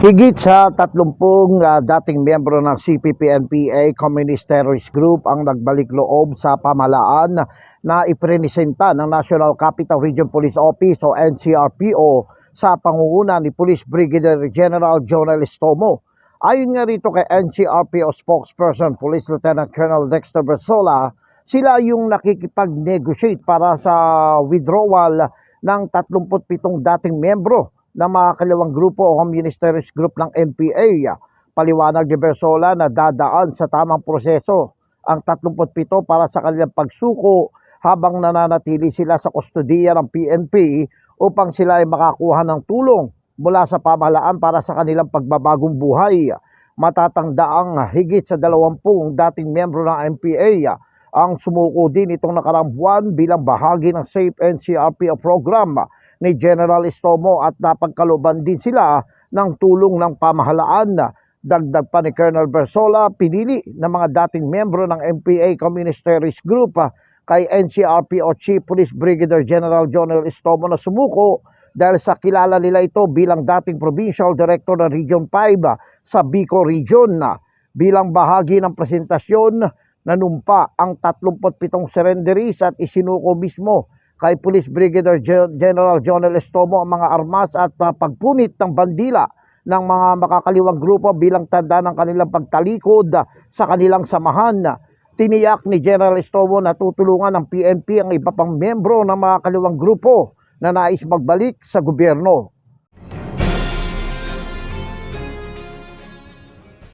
Higit sa 30 ah, dating miyembro ng CPP-NPA Communist Terrorist Group ang nagbalik loob sa pamahalaan na iprenisenta ng National Capital Region Police Office o NCRPO sa pangunguna ni Police Brigadier General Jonel Estomo. Ayon nga rito kay NCRPO spokesperson Police Lieutenant Colonel Dexter Bersola, sila yung nakikipag-negotiate para sa withdrawal ng 37 dating miyembro ng mga kaliwang grupo o communist group ng NPA. Paliwanag ni Bersola na dadaan sa tamang proseso ang 37 para sa kanilang pagsuko habang nananatili sila sa kustodiya ng PNP upang sila ay makakuha ng tulong mula sa pamahalaan para sa kanilang pagbabagong buhay. Matatangdaang higit sa 20 dating miyembro ng NPA ang sumuko din itong nakarang buwan bilang bahagi ng SAFE NCRPO program ni General Estomo at napagkaluban din sila ng tulong ng pamahalaan. Dagdag pa ni Colonel Bersola, pinili ng mga dating miyembro ng MPA Communist Group ah, kay NCRPO Chief Police Brigadier General Jonel Estomo na sumuko dahil sa kilala nila ito bilang dating Provincial Director ng Region 5 ah, sa Bico Region. Bilang bahagi ng presentasyon, nanumpa ang 37 surrenderies at isinuko mismo kay Police Brigadier Gen- General Jonel Estomo ang mga armas at uh, pagpunit ng bandila ng mga makakaliwang grupo bilang tanda ng kanilang pagtalikod sa kanilang samahan. Tiniyak ni General Estomo na tutulungan ng PNP ang iba pang membro ng mga kaliwang grupo na nais magbalik sa gobyerno.